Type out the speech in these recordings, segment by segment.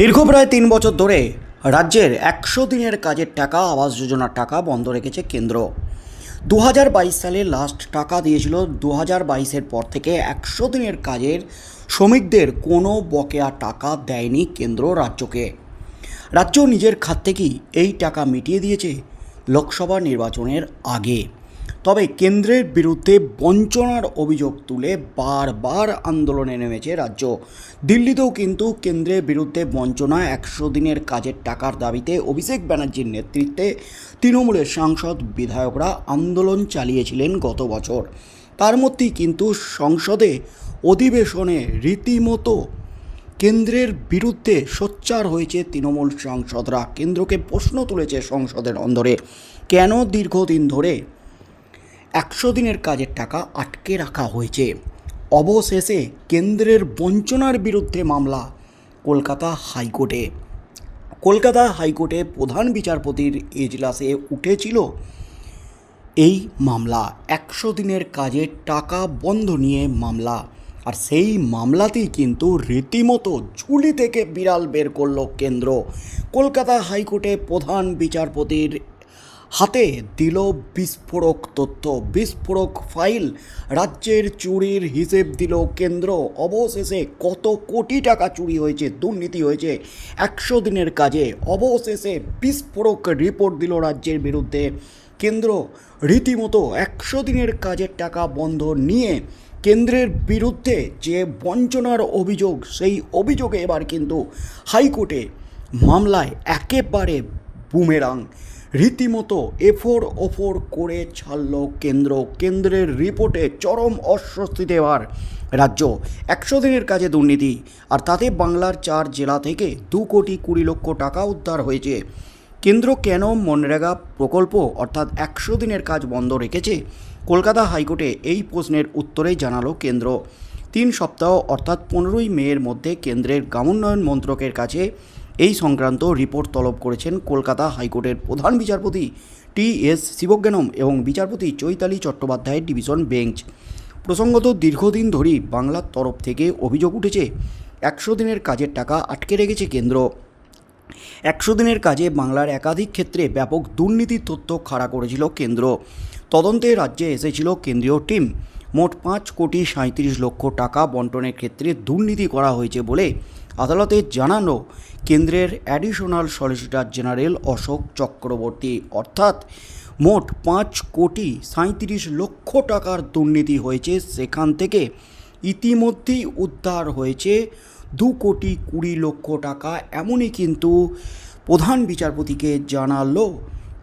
দীর্ঘ প্রায় তিন বছর ধরে রাজ্যের একশো দিনের কাজের টাকা, আবাস যোজনার টাকা বন্ধ রেখেছে কেন্দ্র। দু হাজার বাইশ সালে লাস্ট টাকা দিয়েছিল দু হাজার বাইশের পর থেকে একশো দিনের কাজের শ্রমিকদের কোনো বকেয়া টাকা দেয়নি কেন্দ্র রাজ্যকে। রাজ্য নিজের খাত থেকেই এই টাকা মিটিয়ে দিয়েছে লোকসভা নির্বাচনের আগে। তবে কেন্দ্রের বিরুদ্ধে বঞ্চনার অভিযোগ তুলে বারবার আন্দোলনে নেমেছে রাজ্য। দিল্লিতেও কিন্তু কেন্দ্রের বিরুদ্ধে বঞ্চনা একশো দিনের কাজের টাকার দাবিতে অভিষেক ব্যানার্জির নেতৃত্বে তৃণমূলের সাংসদ বিধায়করা আন্দোলন চালিয়েছিলেন গত বছর। তার মধ্যেই কিন্তু সংসদে অধিবেশনে রীতিমতো কেন্দ্রের বিরুদ্ধে সোচ্চার হয়েছে তৃণমূল সাংসদরা। কেন্দ্রকে প্রশ্ন তুলেছে সংসদের অন্দরে। কেন দীর্ঘদিন ধরে একশো দিনের কাজের টাকা আটকে রাখা হয়েছে। অবশেষে কেন্দ্রের বঞ্চনার বিরুদ্ধে মামলা কলকাতা হাইকোর্টে। কলকাতা হাইকোর্টে প্রধান বিচারপতির এজলাসে উঠেছিল এই মামলা। একশো দিনের কাজের টাকা বন্ধ নিয়ে মামলা। আর সেই মামলাতেই কিন্তু রীতিমতো ঝুলি থেকে বিড়াল বের করল কেন্দ্র। কলকাতা হাইকোর্টে প্রধান বিচারপতির হাতে দিল বিস্ফোরক তথ্য। বিস্ফোরক ফাইল। রাজ্যের চুরির হিসেব দিল কেন্দ্র। অবশেষে কত কোটি টাকা চুরি হয়েছে, দুর্নীতি হয়েছে, একশো দিনের কাজে। অবশেষে বিস্ফোরক রিপোর্ট দিল রাজ্যের বিরুদ্ধে। কেন্দ্র রীতিমতো একশো দিনের কাজের টাকা বন্ধ নিয়ে কেন্দ্রের বিরুদ্ধে যে বঞ্চনার অভিযোগ, সেই অভিযোগে এবার কিন্তু হাইকোর্টে মামলায় একেবারে বুমেরাং। রীতিমতো এফোর ওফোর করে ছাড়ল কেন্দ্র। কেন্দ্রের রিপোর্টে চরম অস্বস্তিতে এবার রাজ্য। একশো দিনের কাজে দুর্নীতি। আর তাতে বাংলার চার জেলা থেকে দু কোটি কুড়ি লক্ষ টাকা উদ্ধার হয়েছে। কেন্দ্র কেন মনরেগা প্রকল্প, অর্থাৎ একশো দিনের কাজ বন্ধ রেখেছে? কলকাতা হাইকোর্টে এই প্রশ্নের উত্তরে জানালো কেন্দ্র। তিন সপ্তাহ, অর্থাৎ পনেরোই মেয়ের মধ্যে কেন্দ্রের গ্রামোন্নয়ন মন্ত্রকের কাছে এই সংক্রান্ত রিপোর্ট তলব করেছেন কলকাতা হাইকোর্টের প্রধান বিচারপতি টি এস শিবজ্ঞানম এবং বিচারপতি চৈতালি চট্টোপাধ্যায়ের ডিভিশন বেঞ্চ। প্রসঙ্গত, দীর্ঘদিন ধরেই বাংলার তরফ থেকে অভিযোগ উঠেছে, একশো দিনের কাজের টাকা আটকে রেখেছে কেন্দ্র। একশো দিনের কাজে বাংলার একাধিক ক্ষেত্রে ব্যাপক দুর্নীতির তথ্য খাড়া করেছিল কেন্দ্র। তদন্তে রাজ্যে এসেছিল কেন্দ্রীয় টিম। মোট পাঁচ কোটি সাঁত্রিশ লক্ষ টাকা বন্টনের ক্ষেত্রে দুর্নীতি করা হয়েছে বলে আদালতে জানানো কেন্দ্রের additional solicitor general Ashok Chakraborty. অর্থাৎ মোট পাঁচ কোটি সাঁত্রিশ লক্ষ টাকার দুর্নীতি হয়েছে। সেখান থেকে ইতিমধ্যেই উদ্ধার হয়েছে দু কোটি কুড়ি লক্ষ টাকা। এমনই কিন্তু প্রধান বিচারপতিকে জানালো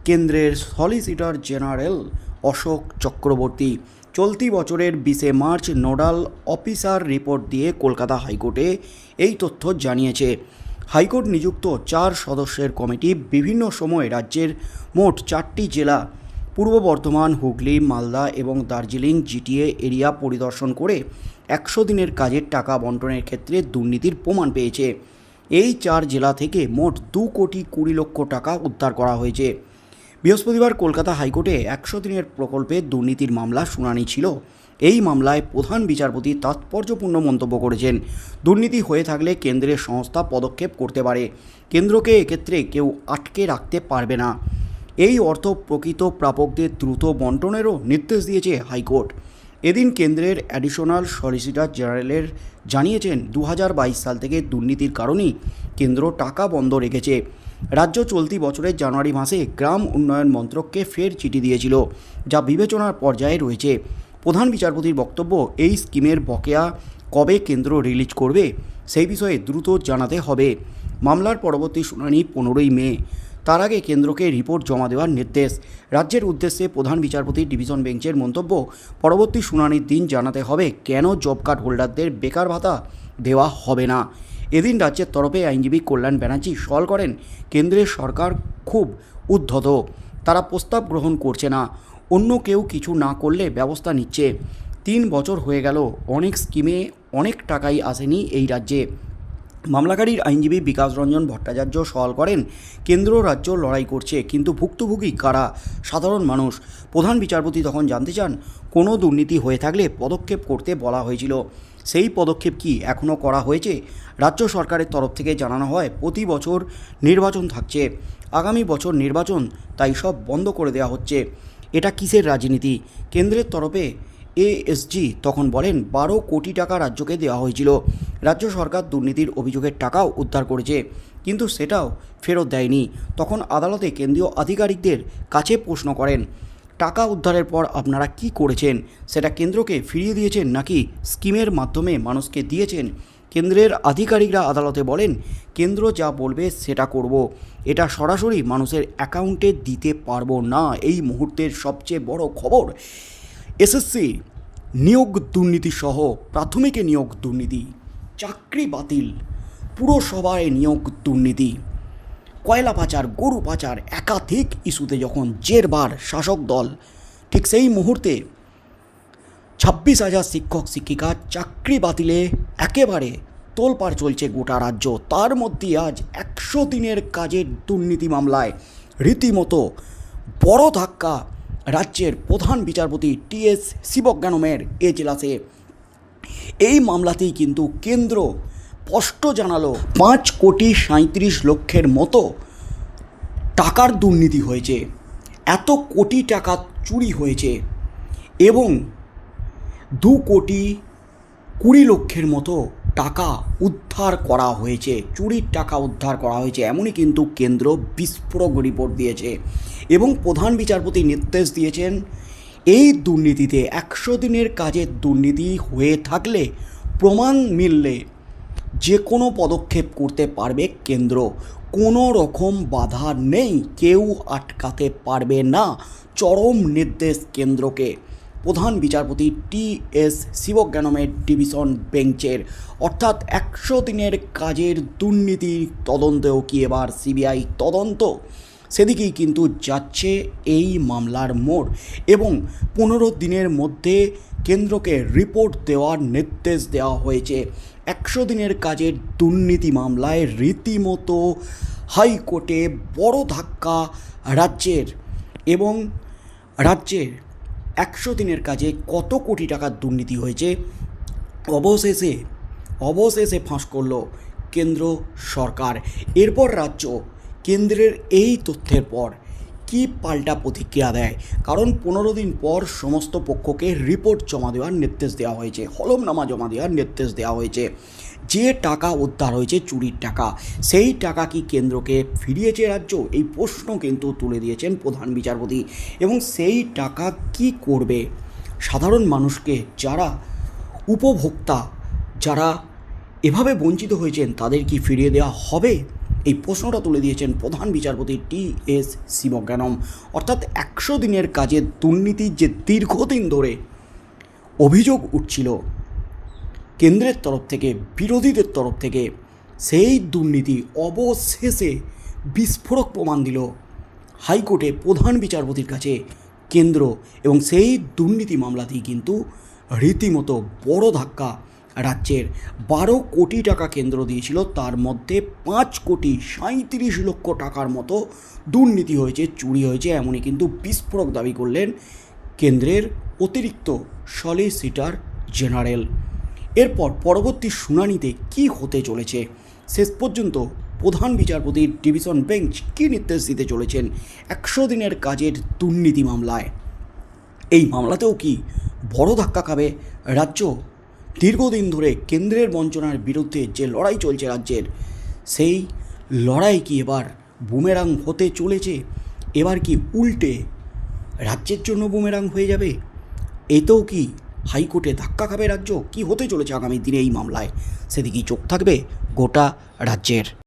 কেন্দ্রের সলিসিটর জেনারেল অশোক চক্রবর্তী। চলতি বছরের বিশে মার্চ নোডাল অফিসার রিপোর্ট দিয়ে কলকাতা হাইকোর্টে এই তথ্য জানিয়েছে। হাইকোর্ট নিযুক্ত চার সদস্যের কমিটি বিভিন্ন সময়ে রাজ্যের মোট চারটি জেলা, পূর্ব বর্ধমান, হুগলি, মালদা এবং দার্জিলিং জিটিএ এরিয়া পরিদর্শন করে একশো দিনের কাজের টাকা বন্টনের ক্ষেত্রে দুর্নীতির প্রমাণ পেয়েছে। এই চার জেলা থেকে মোট দু কোটি কুড়ি লক্ষ টাকা উদ্ধার করা হয়েছে। বৃহস্পতিবার কলকাতা হাইকোর্টে একশো দিনের প্রকল্পে দুর্নীতির মামলা শুনানি ছিল। এই মামলায় প্রধান বিচারপতি তাৎপর্যপূর্ণ মন্তব্য করেছেন। দুর্নীতি হয়ে থাকলে কেন্দ্রের সংস্থা পদক্ষেপ করতে পারে। কেন্দ্রকে এক্ষেত্রে কেউ আটকে রাখতে পারবে না। এই অর্থ প্রকৃত প্রাপকদের দ্রুত বন্টনেরও নির্দেশ দিয়েছে হাইকোর্ট। এদিন কেন্দ্রের অ্যাডিশনাল সলিসিটর জেনারেলের জানিয়েছেন, দু হাজার বাইশ সাল থেকে দুর্নীতির কারণেই কেন্দ্র টাকা বন্ধ রেখেছে। রাজ্য চলতি বছরের জানুয়ারি মাসে গ্রাম উন্নয়ন মন্ত্রককে ফের চিঠি দিয়েছিল, যা বিবেচনার পর্যায়ে রয়েছে। প্রধান বিচারপতির বক্তব্য, এই স্কিমের বকেয়া কবে কেন্দ্র রিলিজ করবে, সেই বিষয়ে দ্রুত জানাতে হবে। মামলার পরবর্তী শুনানি পনেরোই মে। তার আগে কেন্দ্রকে রিপোর্ট জমা দেওয়ার নির্দেশ। রাজ্যের উদ্দেশ্যে প্রধান বিচারপতি ডিভিশন বেঞ্চের মন্তব্য, পরবর্তী শুনানির দিন জানাতে হবে কেন জব কার্ড হোল্ডারদের বেকার ভাতা দেওয়া হবে না। এদিন রাজ্যের তরফে আইনজীবী কল্যাণ ব্যানার্জি সল করেন কেন্দ্রের সরকার খুব উদ্ধত, তারা প্রস্তাব গ্রহণ করছে না, অন্য কেউ কিছু না করলে ব্যবস্থা নিচ্ছে। তিন বছর হয়ে গেল, অনেক স্কিমে অনেক টাকাই আসেনি এই রাজ্যে। মামলাকারীর আইনজীবী বিকাশ রঞ্জন ভট্টাচার্য সওয়াল করেন, কেন্দ্র রাজ্য লড়াই করছে, কিন্তু ভুক্তভোগী কারা? সাধারণ মানুষ। প্রধান বিচারপতি তখন জানতে চান, কোনো দুর্নীতি হয়ে থাকলে পদক্ষেপ করতে বলা হয়েছিল। সেই পদক্ষেপ কি এখনও করা হয়েছে? রাজ্য সরকারের তরফ থেকে জানানো হয়, প্রতি বছর নির্বাচন থাকছে। আগামী বছর নির্বাচন, তাই সব বন্ধ করে দেওয়া হচ্ছে। এটা কিসের রাজনীতি? কেন্দ্রের তরফে এএসজি তখন বলেন, বারো কোটি টাকা রাজ্যকে দেওয়া হয়েছিল। রাজ্য সরকার দুর্নীতির অভিযোগের টাকাও উদ্ধার করেছে, কিন্তু সেটাও ফেরত দেয়নি। তখন আদালতে কেন্দ্রীয় আধিকারিকদের কাছে প্রশ্ন করেন, টাকা উদ্ধারের পর আপনারা কি করেছেন? সেটা কেন্দ্রকে ফিরিয়ে দিয়েছেন নাকি স্কিমের মাধ্যমে মানুষকে দিয়েছেন? কেন্দ্রের আধিকারিকরা আদালতে বলেন, কেন্দ্র যা বলবে সেটা করব। এটা সরাসরি মানুষের অ্যাকাউন্টে দিতে পারব না। এই মুহূর্তের সবচেয়ে বড় খবর এসএসসি, নিয়োগ দুর্নীতি সহ প্রাথমিকে নিয়োগ দুর্নীতি, চাকরি বাতিল, পুরসভায় নিয়োগ দুর্নীতি। কয়লা পাচার, গরু পাচার একাধিক ইস্যুতে যখন জেরবার শাসক দল, ঠিক সেই মুহূর্তে ছাব্বিশ হাজার শিক্ষক, শিক্ষিকা চাকরি বাতিলে একেবারে তোলপাড় চলছে গোটা রাজ্য। তার মধ্যে আজ একশো দিনের কাজের দুর্নীতি মামলায় রীতিমতো বড় ধাক্কা রাজ্যের প্রধান বিচারপতি টি টিএস শিবজ্ঞানমের এজলাসে এই মামলাতেই কিন্তু কেন্দ্র স্পষ্ট জানালো, পাঁচ কোটি সাঁত্রিশ লক্ষের মতো টাকার দুর্নীতি হয়েছে। এত কোটি টাকা চুরি হয়েছে এবং দু কোটি কুড়ি লক্ষের মতো টাকা উদ্ধার করা হয়েছে, চুরির টাকা উদ্ধার করা হয়েছে, এমনই কিন্তু কেন্দ্র বিস্ফোরক রিপোর্ট দিয়েছে। এবং প্রধান বিচারপতি নির্দেশ দিয়েছেন, এই দুর্নীতিতে একশো দিনের কাজের দুর্নীতি হয়ে থাকলে প্রমাণ মিললে যে কোনো পদক্ষেপ করতে পারবে কেন্দ্র। কোনো রকম বাধা নেই, কেউ আটকাতে পারবে না, চরম নির্দেশ কেন্দ্রকে। প্রধান বিচারপতি টি এস শিবজ্ঞানমের ডিভিশন বেঞ্চের। অর্থাৎ একশো দিনের কাজের দুর্নীতির তদন্তেও কি এবার সিবিআই তদন্ত? সেদিকেই কিন্তু যাচ্ছে এই মামলার মোড় এবং পনেরো দিনের মধ্যে কেন্দ্রকে রিপোর্ট দেওয়ার নির্দেশ দেওয়া হয়েছে। একশো দিনের কাজের দুর্নীতি মামলায় রীতিমতো হাইকোর্টে বড় ধাক্কা রাজ্যের এবং রাজ্যের একশো দিনের কাজে কত কোটি টাকার দুর্নীতি হয়েছে? অবশেষে অবশেষে ফাঁস করল কেন্দ্র সরকার। এরপর রাজ্য কেন্দ্রের এই তথ্যের পর কি পাল্টা প্রতিক্রিয়া দেয়? কারণ পনেরো দিন পর সমস্ত পক্ষকে রিপোর্ট জমা দেওয়ার নির্দেশ দেওয়া হয়েছে হলমনামা জমা দেওয়ার নির্দেশ দেওয়া হয়েছে। যে টাকা উদ্ধার হয়েছে চুরির টাকা, সেই টাকা কি কেন্দ্রকে ফিরিয়েছে রাজ্য? এই প্রশ্ন কিন্তু তুলে দিয়েছেন প্রধান বিচারপতি। এবং সেই টাকা কি করবে? সাধারণ মানুষকে যারা উপভোক্তা, যারা এভাবে বঞ্চিত হয়েছেন, তাদের কি ফিরিয়ে দেওয়া হবে? এই প্রশ্নটা তুলে দিয়েছেন প্রধান বিচারপতি টি এস শিবজ্ঞানম। অর্থাৎ একশো দিনের কাজে দুর্নীতির যে দীর্ঘদিন ধরে অভিযোগ উঠছিল কেন্দ্রের তরফ থেকে, বিরোধীদের তরফ থেকে সেই দুর্নীতি অবশেষে বিস্ফোরক প্রমাণ দিল হাইকোর্টে প্রধান বিচারপতির কাছে কেন্দ্র এবং সেই দুর্নীতি মামলাতেই কিন্তু রীতিমতো বড় ধাক্কা রাজ্যের বারো কোটি টাকা কেন্দ্র দিয়েছিল। তার মধ্যে পাঁচ কোটি সাঁত্রিশ লক্ষ টাকার মতো দুর্নীতি হয়েছে, চুরি হয়েছে, এমনই কিন্তু বিস্ফোরক দাবি করলেন কেন্দ্রের অতিরিক্ত সলিসিটার জেনারেল। এরপর পরবর্তী শুনানিতে কি হতে চলেছে? শেষ পর্যন্ত প্রধান বিচারপতির ডিভিশন বেঞ্চ কী নির্দেশ দিতে চলেছেন? একশো দিনের কাজের দুর্নীতি মামলায়। এই মামলাতেও কি বড় ধাক্কা খাবে রাজ্য? দীর্ঘদিন ধরে কেন্দ্রের বঞ্চনার বিরুদ্ধে যে লড়াই চলছে রাজ্যের, সেই লড়াই কি এবার বুমেরাং হতে চলেছে? এবার কি উল্টে রাজ্যের জন্য বুমেরাং হয়ে যাবে? এতেও কি হাইকোর্টে ধাক্কা খাবে রাজ্য? কি হতে চলেছে আগামী দিনে এই মামলায়? সেদিকেই চোখ থাকবে গোটা রাজ্যের।